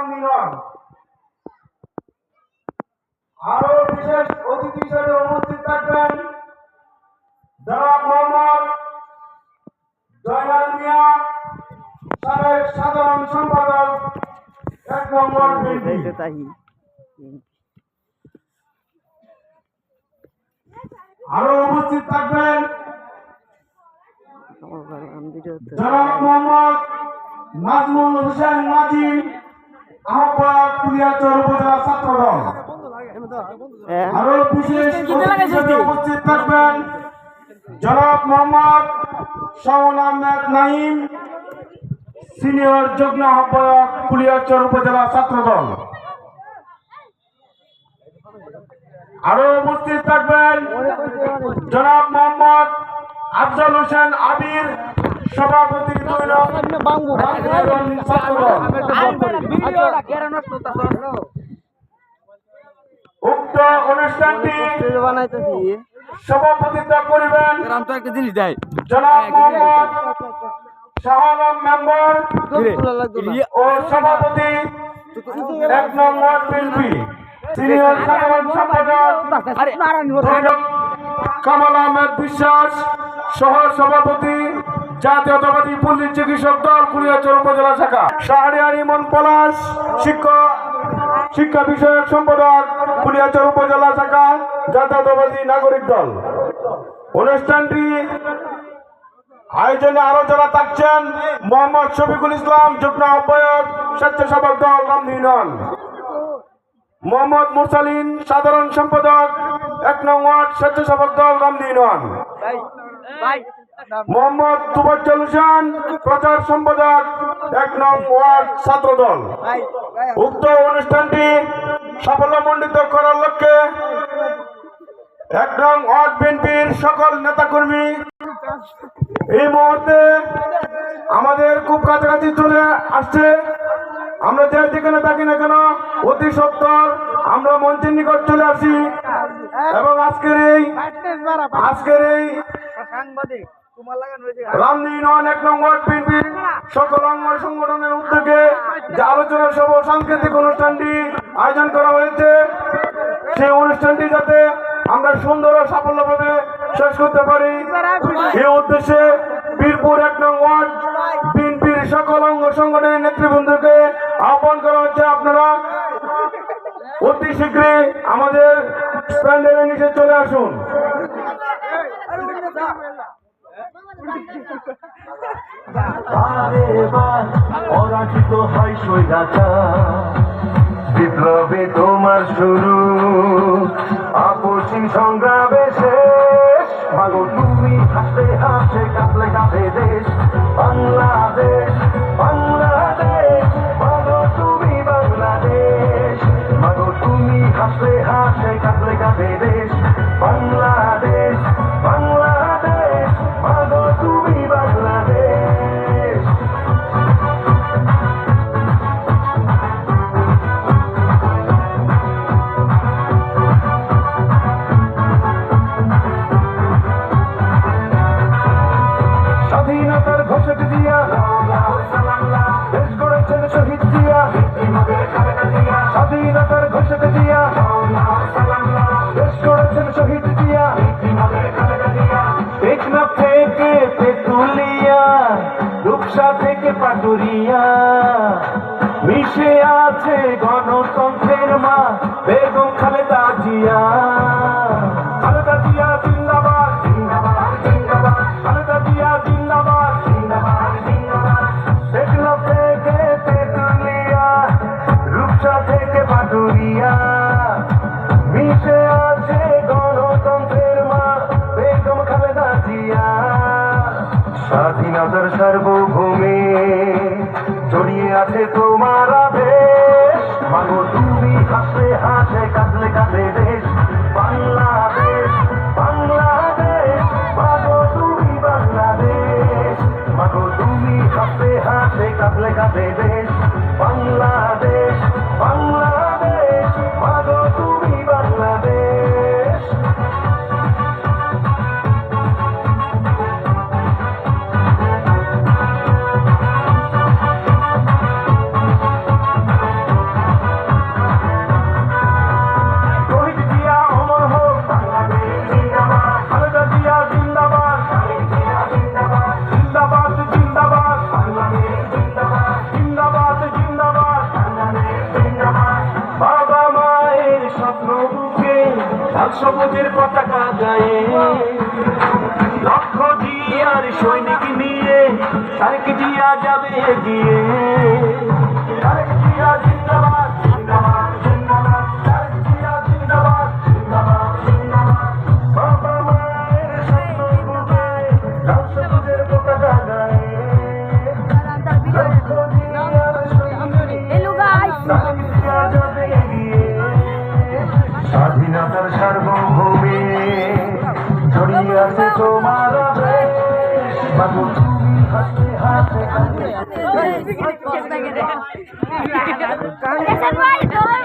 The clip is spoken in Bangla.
রামনিলন আরও বিশেষ অতিথি হিসেবে উপস্থিত থাকবেন জনাব মোহাম্মদ জয়নাল মিয়া, সাবেক সাধারণ সম্পাদক, এক নম্বর আরও উপস্থিত থাকবেন জনাব মোহাম্মদ নাজমুল হোসেন নাজিম। আহ্বায়ক কুলিয়াচর উপজেলা ছাত্রদল। আরও বিশেষ উপস্থিত থাকবেন জনাব মোহাম্মদ শাহুল আহমেদ নাইম সিনিয়র যুগ্ম আহ্বায়ক কুলিয়াচর উপজেলা ছাত্রদল। আরও উপস্থিত থাকবেন জনাব মোহাম্মদ আফজল হোসেন আবির রামপুরহাট ছাত্রদল উক্ত অনুষ্ঠানটি সভাপতিত্ব করিবেন তো একটা জিনিস দেয় জনাব মোহাম্মদ শাহ মেম্বার ও সভাপতি এক নম্বর বিএনপি সিনিয়র সাধারণ সম্পাদক কামাল আহমেদ বিশ্বাস সহ সভাপতি জাতীয়তাবাদী পুলিশ চিকিৎসক দল কুড়িয়াচর উপজেলা শাখা। শাহরিয়ার ইমন পলাশ শিক্ষক শিক্ষা বিষয়ক সম্পাদক কুড়িয়াচর উপজেলা শাখা, জাতীয়তাবাদী নাগরিক দল। অনুষ্ঠানটি আয়োজনে আরও যারা থাকছেন, মোহাম্মদ শফিকুল ইসলাম, যুগ্ম আহ্বায়ক, স্বেচ্ছাসেবক দল রামনিনন মোহাম্মদ মুরসালিন, সাধারণ সম্পাদক, এক নং ওয়ার্ড, স্বেচ্ছাসেবক দল রামদিনন মোহাম্মদ তুবাজ্জল হোসেন, প্রচার সম্পাদক, এক নং ওয়ার্ড ছাত্র দল উক্ত অনুষ্ঠানটি সাফল্যমণ্ডিত করার লক্ষ্যে এক নং ওয়ার্ড বিএনপির সকল নেতাকর্মী এই মুহূর্তে আমাদের খুব কাছাকাছি চলে আসছে। আমরা যে যেখানে থাকি না কেন, অতি সত্তর, আমরা মঞ্চের নিকট চলে আসি। এবং আজকের এই আজকের এই রামদিন এক নম্বর বিএনপি সকল অঙ্গ সংগঠনের উদ্যোগে যে আলোচনা সভা সাংস্কৃতিক অনুষ্ঠানটি আয়োজন করা হয়েছে সেই অনুষ্ঠানটি যাতে আমরা সুন্দর ও সাফল্যভাবে শেষ করতে পারি এই উদ্দেশ্যে বীরপুর এক নং ওয়ার্ড বিএনপির সকল অঙ্গ সংগঠনের নেতৃবৃন্দকে আহ্বান করা হচ্ছে আপনারা অতি শীঘ্রই আমাদের প্যান্ডেলের নিচে চলে আসুন স্বৈরাচার। বিপ্লবে তোমার শুরু আপসী সংগ্রামে শেষ। মাগো, তুমি হাসতে হাসে কাঁপলে কাঁপে দেশ। বাংলাদেশ বাংলাদেশ, মাগো, তুমি বাংলাদেশ। মাগো, তুমি হাসলে হাসে দেশ। থেকে পাটুরিয়া মিশে আছে গণতন্ত্রের মা বেগম খালেদা জিয়া। হাসে কাঁদলে কাঁদে দেশ বাংলাদেশ বাংলাদেশ, মাগো তুমি বাংলাদেশ। মাগো তুমি হাসে কাঁদলে কাঁদে দেশ লাল সবুজের পতাকা গায়ে। লক্ষ জিয়ার সৈনিক নিয়ে তারেক জিয়া যাবে গিয়ে তারেক জিয়া জিন্দাবাদ। তোমার। বাবু তুমি Yes, I'm right!